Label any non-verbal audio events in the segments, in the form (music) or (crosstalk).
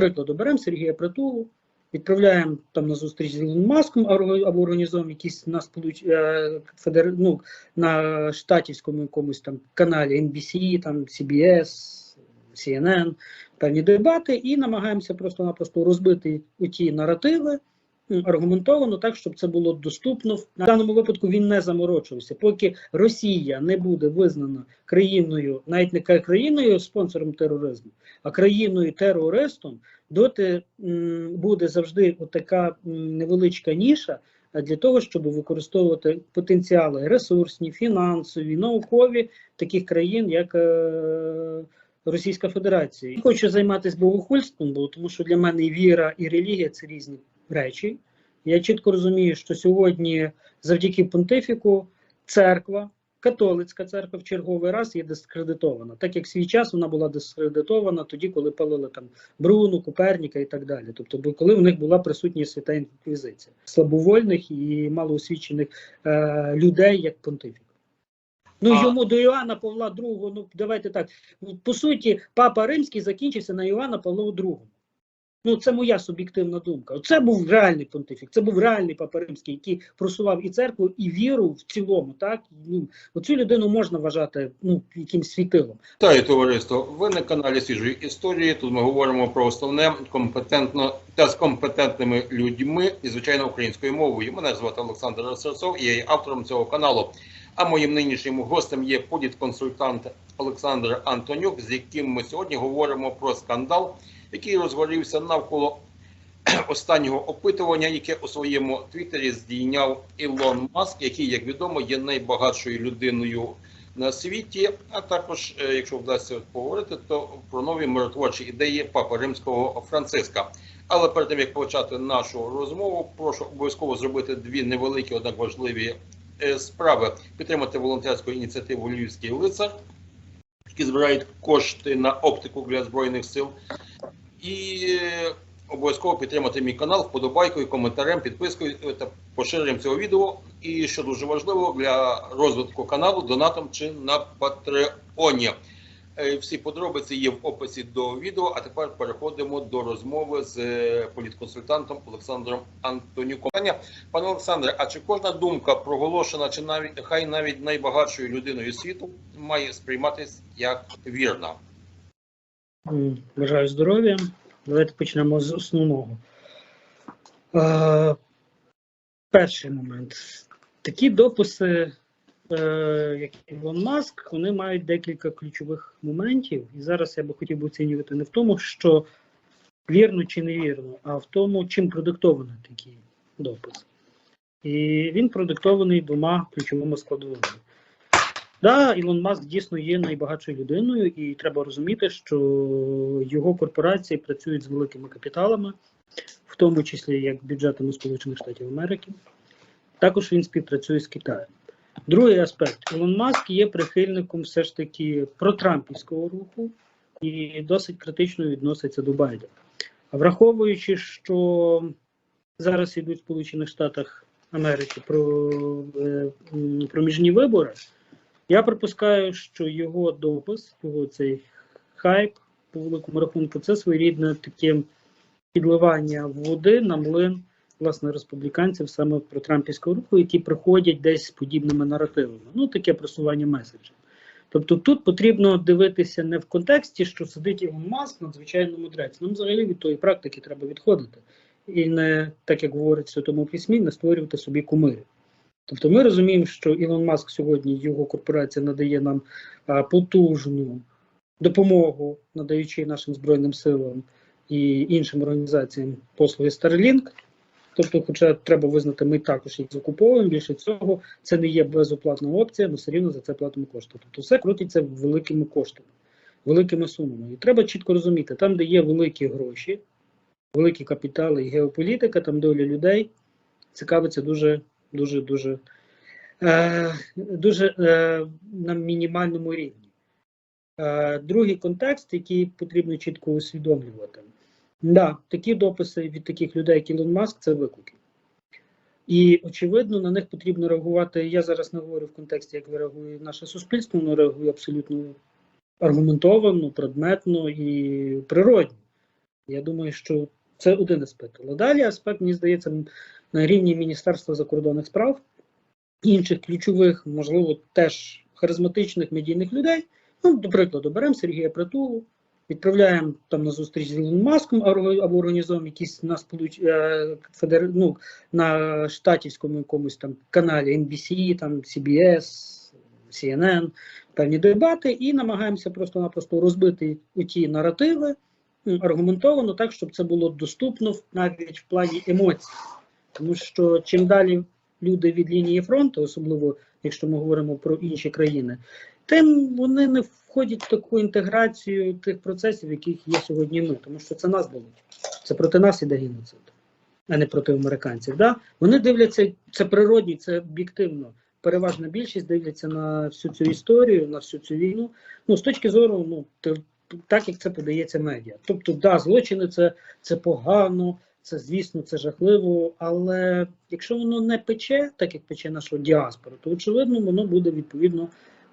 Прикладу, беремо Сергія Притулу, відправляємо там на зустріч з Ілон Маском або організуємо якісь на сполуч... е, федер... ну, на штатівському якомусь там каналі NBC, там CBS, CNN, певні дебати, і намагаємося просто-напросто розбити ті наративи аргументовано так, щоб це було доступно. На даному випадку він не заморочувався. Поки Росія не буде визнана країною, навіть не країною спонсором тероризму, а країною терористом, доти буде завжди отака м, невеличка ніша для того, щоб використовувати потенціали ресурсні, фінансові, наукові таких країн, як е, Російська Федерація. Я хочу займатися богохульством, бо тому що для мене віра і релігія це різні речі. Я чітко розумію, що сьогодні завдяки понтифіку церква, католицька церква в черговий раз є дискредитована, так як в свій час вона була дискредитована тоді, коли палили там Бруну, Коперніка і так далі. Тобто, коли в них була присутня свята інквізиція слабовольних і малоосвічених е, людей, як понтифік. Ну А- йому до Іоанна Павла II, ну давайте так. По суті, папа Римський закінчився на Іоанна Павла II. Ну, це моя суб'єктивна думка. Це був реальний понтифік, це був реальний папа римський, який просував і церкву, і віру в цілому. Так ну оцю людину можна вважати ну якимсь світилом. Вітаю, товариство. Ви на каналі свіжої історії. Тут ми говоримо про основне компетентно та з компетентними людьми і звичайно українською мовою. Мене звати Олександр Серцов, і я є автором цього каналу. А моїм нинішнім гостем є політконсультант Олександр Антонюк, з яким ми сьогодні говоримо про скандал, який розгорівся навколо (clears throat) останнього опитування, яке у своєму твіттері здійняв Ілон Маск, який, як відомо, є найбагатшою людиною на світі. А також, е, якщо вдасться поговорити, то про нові миротворчі ідеї Папи Римського Франциска. Але перед тим як почати нашу розмову, прошу обов'язково зробити дві невеликі, однак важливі е, справи: підтримати волонтерську ініціативу Львівський лицар, які збирають кошти на оптику для збройних сил, і е, обов'язково підтримати мій канал вподобайкою, коментарем, підпискою е, та поширенням цього відео. І що дуже важливо для розвитку каналу, донатом чи на Патреоні. Е, Всі подробиці є в описі до відео. А тепер переходимо до розмови з політконсультантом Олександром Антонюком. Пане Олександре, а чи кожна думка проголошена, чи навіть хай навіть найбагатшою людиною світу має сприйматись як вірна? Бажаю здоров'я. Давайте почнемо з основного. Е, перший момент. Такі дописи, е, як Ілон Маск, вони мають декілька ключових моментів. І зараз я би хотів би оцінювати не в тому, що вірно чи невірно, а в тому, чим продиктований такий допис. І він продиктований двома ключовими складовими. Да, Ілон Маск дійсно є найбагатшою людиною, і треба розуміти, що його корпорації працюють з великими капіталами, в тому числі як бюджетами Сполучених Штатів Америки. Також він співпрацює з Китаєм. Другий аспект: Ілон Маск є прихильником все ж таки протрампівського руху і досить критично відноситься до Байдена. Враховуючи, що зараз йдуть в Сполучених Штатах Америки про е, проміжні вибори. Я припускаю, що його допис, його цей хайп по великому рахунку, це своєрідне таке підливання води на млин власне республіканців саме про Трампівського руху, які приходять десь з подібними наративами. Ну, таке просування меседжів. Тобто тут потрібно дивитися не в контексті, що сидить Ілон Маск, надзвичайно мудрець. Нам взагалі від тої практики треба відходити. І не так як говорить в Святому Письмі, не створювати собі кумирів. Тобто ми розуміємо, що Ілон Маск сьогодні, його корпорація надає нам потужну допомогу, надаючи нашим Збройним силам і іншим організаціям послуги Starlink. Тобто, хоча треба визнати, ми також їх закуповуємо. Більше цього, це не є безоплатна опція, ми все рівно за це платимо кошти. Тобто, все крутиться великими коштами, великими сумами. І треба чітко розуміти, там, де є великі гроші, великі капітали і геополітика, там доля людей цікавиться дуже дуже дуже е, дуже е, на мінімальному рівні. Е, другий контекст, який потрібно чітко усвідомлювати. Да, такі дописи від таких людей, як Ілон Маск, це виклики. І очевидно, на них потрібно реагувати. Я зараз не говорю в контексті, як реагує наше суспільство, воно реагує абсолютно аргументовано, предметно і природно. Я думаю, що це один аспект. Але далі аспект, мені здається, на рівні Міністерства закордонних справ, інших ключових, можливо, теж харизматичних медійних людей. Ну, до прикладу, беремо Сергія Притулу, відправляємо там на зустріч з Ілоном Маском або організуємо якісь на сполуч... е, ну, на штатівському якомусь там каналі NBC, там CBS, CNN, певні дебати, і намагаємося просто-напросто розбити ті наративи аргументовано так, щоб це було доступно навіть в плані емоцій. Тому що чим далі люди від лінії фронту, особливо якщо ми говоримо про інші країни, тим вони не входять в таку інтеграцію тих процесів, яких є сьогодні ми, тому що це нас болить. Це проти нас іде геноцид, а не проти американців. Да? Вони дивляться, це природні, це об'єктивно. Переважна більшість дивляться на всю цю історію, на всю цю війну. Ну, з точки зору, ну так як це подається медіа. Тобто, да, злочини це, це погано, це звісно, це жахливо. Але якщо воно не пече, так як пече нашу діаспору, то очевидно воно буде відповідно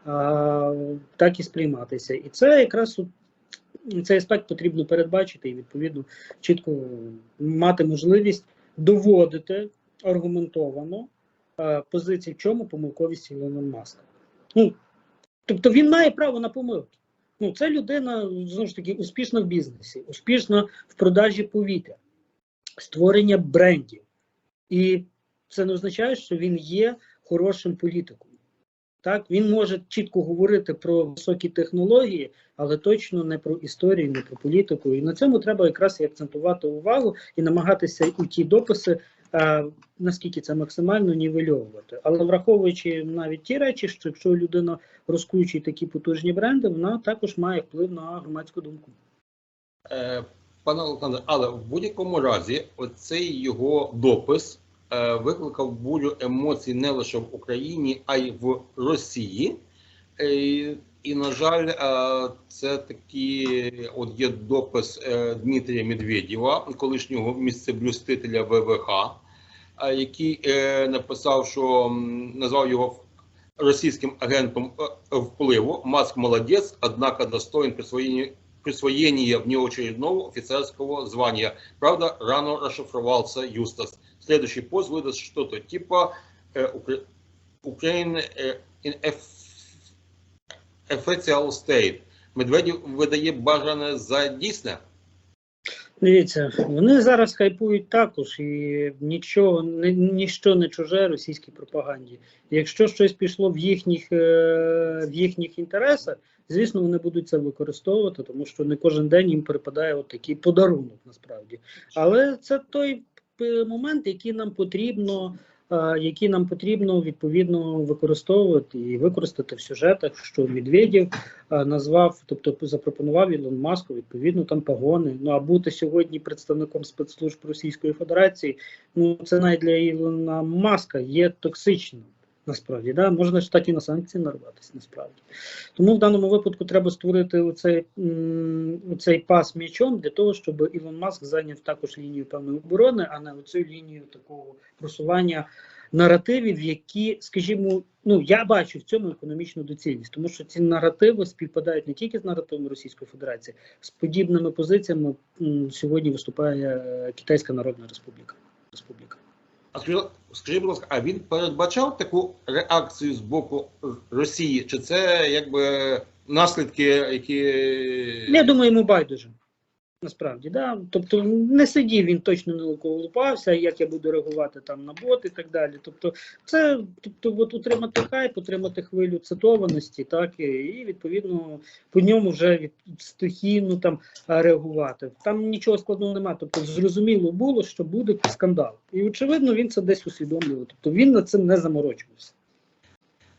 а, так і сприйматися. І це якраз цей аспект потрібно передбачити і відповідно чітко мати можливість доводити аргументовано позиції, в чому помилковість Ілона Маска. Ну, тобто він має право на помилки. Ну, це людина знову ж таки успішна в бізнесі, успішна в продажі повітря, створення брендів. І це не означає, що він є хорошим політиком. Так, він може чітко говорити про високі технології, але точно не про історію, не про політику. І на цьому треба якраз і акцентувати увагу і намагатися у ті дописи, е, наскільки це максимально нівельовувати. Але враховуючи навіть ті речі, що якщо людина розкручує такі потужні бренди, вона також має вплив на громадську думку. Пане Олександре, але в будь-якому разі, оцей його допис е, викликав бурю емоцій не лише в Україні, а й в Росії. Е, і, на жаль, е, це такий от є допис Дмитрія Медведєва, колишнього місцеблюстителя ВВХ, який написав, що назвав його російським агентом впливу. Маск молодець, однако достоин присвоєння присвоение внеочередного офицерского звания. Правда, рано расшифровался Юстас. Следующий пост выдаст что-то типа э, Укра- Ukraine э, in eff- official state. Медведєв видає бажане за дійсне. Дивіться, вони зараз хайпують також, і нічого ні, ніщо не чуже російській пропаганді. Якщо щось пішло в їхніх, е, в їхніх інтересах, звісно, вони будуть це використовувати, тому що не кожен день їм припадає от такий подарунок насправді. Але це той е, момент, який нам потрібно. е, Які нам потрібно відповідно використовувати і використати в сюжетах, що Медведєв е, назвав, тобто запропонував Ілон Маску відповідно там погони. Ну а бути сьогодні представником спецслужб Російської Федерації, ну це навіть для Ілона Маска є токсично. Насправді, да, можна ж так і на санкції нарватися, насправді. Тому в даному випадку треба створити оцей, оцей пас м'ячом для того, щоб Ілон Маск зайняв також лінію певної оборони, а не оцю лінію такого просування наративів, які, скажімо, ну я бачу в цьому економічну доцільність, тому що ці наративи співпадають не тільки з наративами Російської Федерації, з подібними позиціями сьогодні виступає Китайська Народна Республіка. Республіка. А скажіть, будь ласка, а він передбачав таку реакцію з боку Росії? Чи це якби наслідки, які Я думаю, йому байдуже. Насправді, да. Тобто не сидів він точно не лупався, як я буду реагувати там на бот і так далі. Тобто, це тобто, от утримати хайп, утримати хвилю цитованості, так і, і відповідно по ньому вже від стихійно там реагувати. Там нічого складного немає. Тобто, зрозуміло було, що буде скандал. І очевидно, він це десь усвідомлював. Тобто він над цим не заморочувався.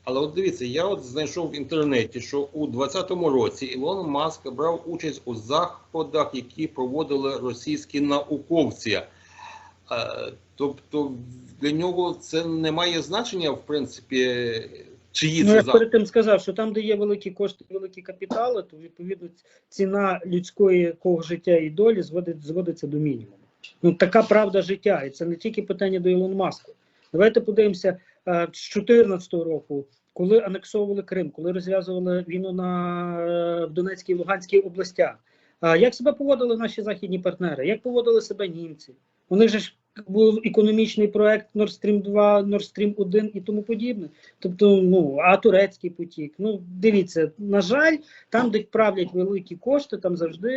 Але от дивіться, я от знайшов в інтернеті, що у 2020 році Ілон Маск брав участь у заходах, які проводили російські науковці. Е, тобто для нього це не має значення, в принципі, чиї Ну, це я заходи. перед тим сказав, що там, де є великі кошти, великі капітали, то відповідно ціна людської кого життя і долі зводить, зводиться до мінімуму. Ну така правда життя, і це не тільки питання до Ілон Маску. Давайте подивимося е, з 2014 року, коли анексовували Крим, коли розв'язували війну на е, в Донецькій і Луганській областях. А як себе поводили наші західні партнери? Як поводили себе німці? У них же ж був економічний проект Nord Stream 2, Nord Stream 1 і тому подібне. Тобто, ну а турецький потік. Ну дивіться, на жаль, там, де правлять великі кошти, там завжди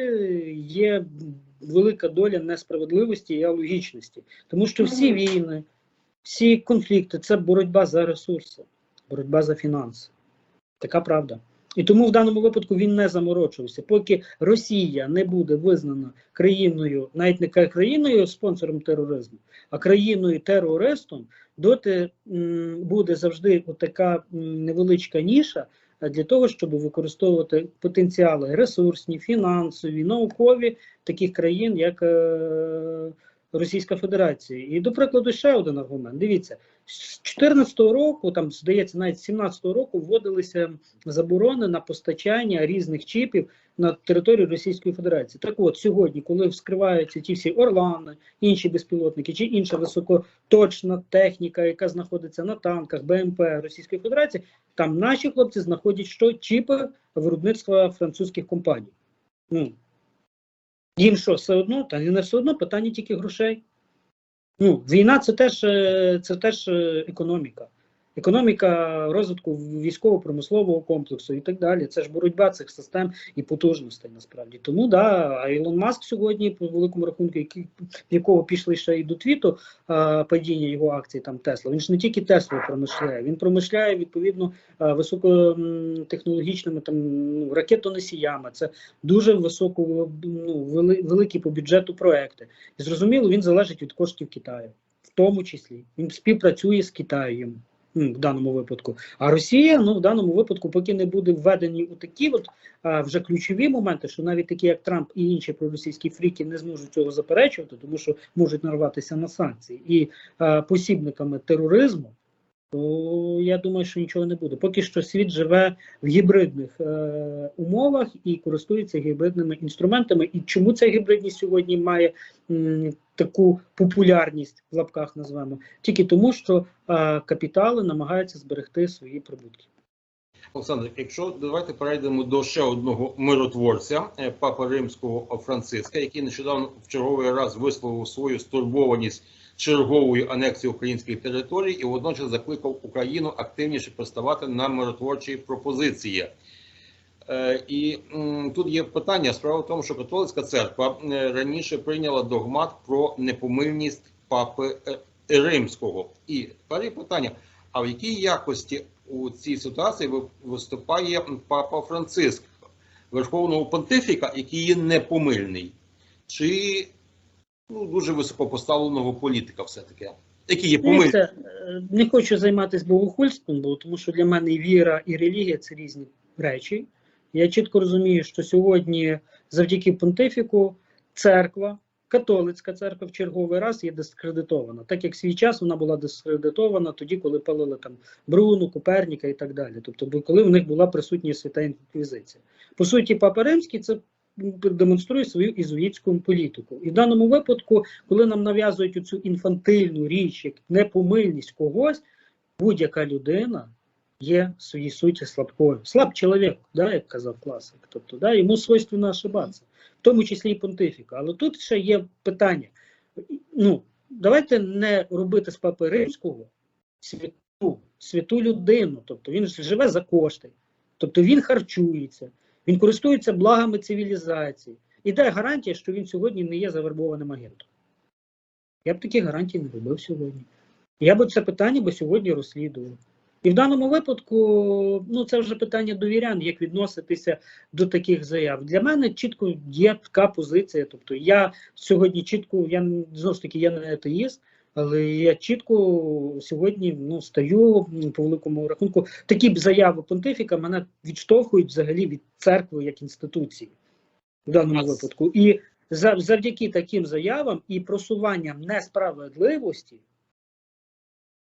є велика доля несправедливості і алогічності. Тому що всі війни, всі конфлікти це боротьба за ресурси, боротьба за фінанси. Така правда. І тому в даному випадку він не заморочувався. Поки Росія не буде визнана країною, навіть не країною спонсором тероризму, а країною терористом, доти буде завжди така невеличка ніша для того, щоб використовувати потенціали ресурсні, фінансові, наукові таких країн, як е, Російська Федерація. І до прикладу, ще один аргумент. Дивіться, з 2014 року, там здається, навіть з 2017 року вводилися заборони на постачання різних чіпів на територію Російської Федерації. Так от сьогодні, коли вскриваються ті всі Орлани, інші безпілотники чи інша високоточна техніка, яка знаходиться на танках БМП Російської Федерації, там наші хлопці знаходять що чіпи виробництва французьких компаній. Ну їм що, все одно, та не все одно питання тільки грошей. Ну, війна це теж, е, це теж е, економіка. Економіка розвитку військово-промислового комплексу і так далі. Це ж боротьба цих систем і потужностей насправді. Тому да, а Ілон Маск сьогодні, по великому рахунку, який, якого пішли ще і до твіту падіння його акцій, там Тесла. Він ж не тільки Теслою промишляє, він промишляє відповідно високотехнологічними там ну, ракетоносіями. Це дуже високо ну, великі по бюджету проекти. І зрозуміло, він залежить від коштів Китаю, в тому числі він співпрацює з Китаєм. В даному випадку, а Росія, ну в даному випадку, поки не буде введені у такі от а, вже ключові моменти, що навіть такі, як Трамп і інші проросійські фріки не зможуть цього заперечувати, тому що можуть нарватися на санкції. І а, посібниками тероризму, то я думаю, що нічого не буде. Поки що світ живе в гібридних е, умовах і користується гібридними інструментами. І чому ця гібридність сьогодні має м, таку популярність в лапках назвемо? Тільки тому, що е, капітали намагаються зберегти свої прибутки. Олександр, якщо давайте перейдемо до ще одного миротворця, е, папа римського Франциска, який нещодавно в черговий раз висловив свою стурбованість черговою анексією українських територій і водночас закликав Україну активніше поставати на миротворчі пропозиції. Е, І тут є питання. Справа в тому, що католицька церква е, раніше прийняла догмат про непомильність папи е, Римського. І тепер питання: а в якій якості у цій ситуації виступає папа Франциск, верховного понтифіка, який є непомильний, чи ну, дуже високопоставленого політика, все-таки, який є помильний? Дивіться, е, не хочу займатися богохульством, бо тому що для мене віра і релігія це різні речі. Я чітко розумію, що сьогодні, завдяки понтифіку, церква, католицька церква в черговий раз є дискредитована, так як свій час вона була дискредитована тоді, коли палили там Бруну, Коперніка і так далі. Тобто, коли в них була присутня свята інквізиція. По суті, Папа Римський це демонструє свою ізуїтську політику. І в даному випадку, коли нам нав'язують цю інфантильну річ, як непомильність когось, будь-яка людина є в своїй суті слабкою. Слаб чоловік, да, як казав класик. Тобто, да, йому свойственно ошибатися, в тому числі і понтифіка. Але тут ще є питання. Ну, давайте не робити з папи римського святу, святу людину. Тобто він живе за кошти, тобто він харчується, він користується благами цивілізації. І де гарантія, що він сьогодні не є завербованим агентом? Я б таких гарантій не робив сьогодні. Я б це питання би сьогодні розслідував. І в даному випадку, ну це вже питання довірян, як відноситися до таких заяв. Для мене чітко є така позиція. Тобто, я сьогодні чітко, я знову ж таки я не атеїст, але я чітко сьогодні ну стаю по великому рахунку. Такі б заяви понтифіка мене відштовхують взагалі від церкви як інституції в даному випадку. І завдяки таким заявам і просуванням несправедливості,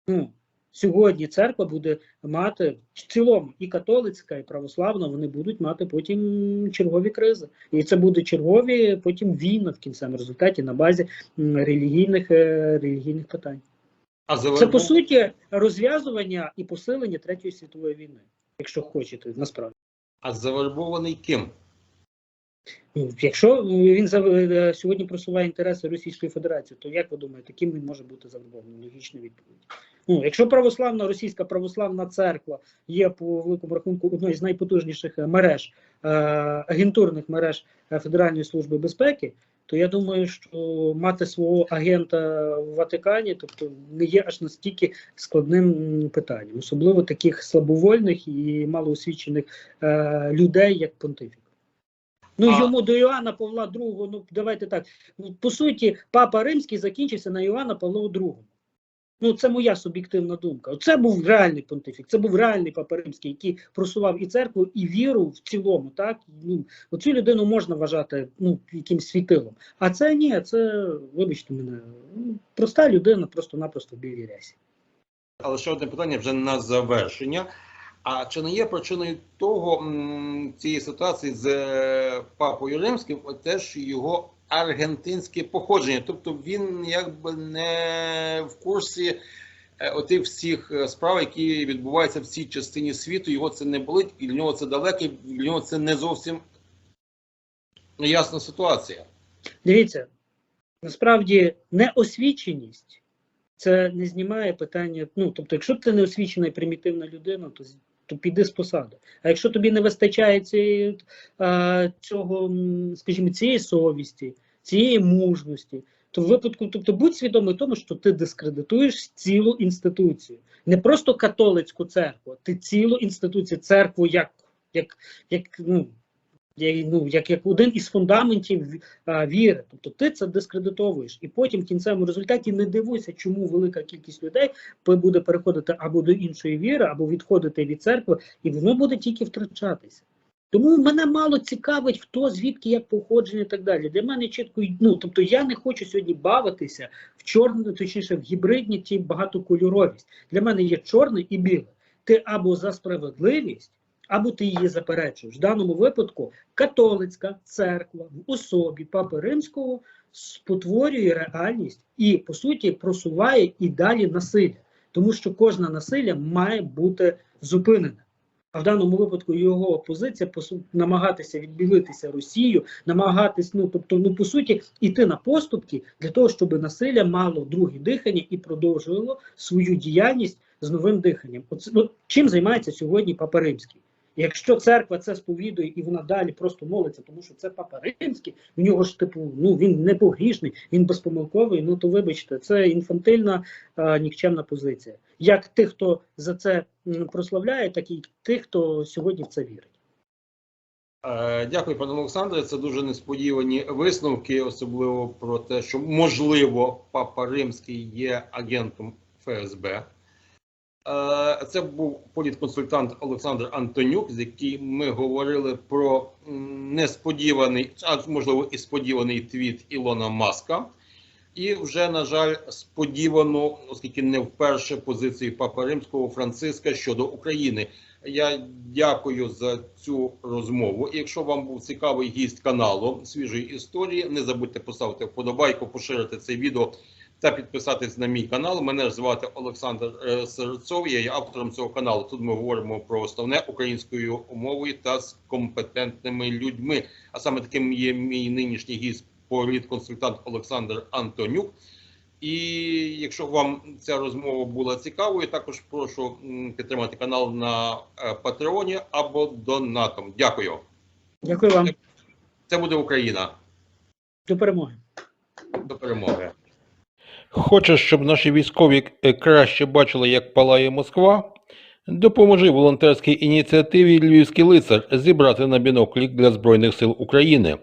ну, сьогодні церква буде мати в цілому і католицька, і православна, вони будуть мати потім чергові кризи. І це буде чергові потім війна в кінцевому результаті на базі релігійних, е, релігійних питань. А Це по суті розв'язування і посилення Третьої світової війни, якщо хочете, насправді. а завербований ким? Ну, якщо він за- е, сьогодні просуває інтереси Російської Федерації, то як ви думаєте, ким він може бути завербований? Логічна відповідь. Ну, якщо православна російська православна церква є по великому рахунку одною з найпотужніших е, мереж е, агентурних мереж е, Федеральної служби безпеки, то я думаю, що мати свого агента в Ватикані, тобто не є аж настільки складним питанням, особливо таких слабовольних і малоосвічених е, людей, як понтифік. Ну, А- йому до Іоанна Павла II, ну давайте так. ну, По суті, Папа Римський закінчився на Іоанна Павло II. Ну, це моя суб'єктивна думка. Це був реальний понтифік, це був реальний Папа Римський, який просував і церкву, і віру в цілому. Так ну оцю людину можна вважати ну якимсь світилом. А це ні, це вибачте мене, ну, проста людина, просто-напросто в білій рясі. Але ще одне питання вже на завершення. А чи не є причиною того цієї ситуації з е, папою римським теж його аргентинське походження? Тобто він якби не в курсі е, отих всіх е, справ, які відбуваються в цій частині світу, його це не болить, і для нього це далеко, і для нього це не зовсім ясна ситуація. Дивіться, насправді неосвіченість це не знімає питання. Ну, тобто, якщо ти не освічена і примітивна людина, то, то піди з посади. А якщо тобі не вистачає цієї, цього, скажімо, цієї совісті, цієї мужності, то в випадку, тобто будь свідомий тому, що ти дискредитуєш цілу інституцію, не просто католицьку церкву, ти цілу інституцію, церкву як, як, як ну. Ну, як, як один із фундаментів а, віри. Тобто ти це дискредитовуєш. І потім в кінцевому результаті не дивуйся, чому велика кількість людей буде переходити або до іншої віри, або відходити від церкви, і воно буде тільки втрачатися. Тому мене мало цікавить, хто звідки як походження і так далі. Для мене чітко ну тобто я не хочу сьогодні бавитися в чорну, точніше в гібридні ті багатокольоровість. Для мене є чорне і біле. Ти або за справедливість, або ти її заперечуєш. В даному випадку католицька церква в особі Папи Римського спотворює реальність і, по суті, просуває і далі насилля, тому що кожне насилля має бути зупинене. А в даному випадку його опозиція по намагатися відбілитися Росію, намагатись, ну тобто, ну по суті, іти на поступки для того, щоб насилля мало друге дихання і продовжувало свою діяльність з новим диханням. Оце ну, чим займається сьогодні Папа Римський? Якщо церква це сповідує і вона далі просто молиться, тому що це Папа Римський, в нього ж типу, ну він не погрішний, він безпомилковий. Ну то вибачте, це інфантильна а, нікчемна позиція. Як тих, хто за це прославляє, так і тих, хто сьогодні в це вірить. Е, Дякую, пане Олександре. Це дуже несподівані висновки, особливо про те, що можливо Папа Римський є агентом ФСБ. Е, Це був політконсультант Олександр Антонюк, з яким ми говорили про несподіваний, а можливо і сподіваний твіт Ілона Маска. І вже, на жаль, сподівано, оскільки не вперше позиції Папи Римського Франциска щодо України. Я дякую за цю розмову. Якщо вам був цікавий гість каналу свіжої історії, не забудьте поставити вподобайку, поширити це відео та підписатись на мій канал. Мене звати Олександр е, Серцов. Я є автором цього каналу. Тут ми говоримо про основне українською мовою та з компетентними людьми. А саме таким є мій нинішній гість політконсультант Олександр Антонюк. І якщо вам ця розмова була цікавою, також прошу підтримати канал на е, Патреоні або донатом. Дякую. Дякую вам. Це буде Україна. До перемоги. До перемоги. Хочеш, щоб наші військові е, краще бачили, як палає Москва? Допоможи волонтерській ініціативі Львівський лицар зібрати на біноклік для Збройних сил України.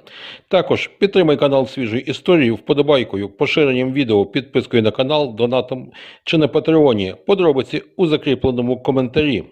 Також підтримай канал свіжої історії вподобайкою, поширенням відео, підпискою на канал, донатом чи на Патреоні. Подробиці у закріпленому коментарі.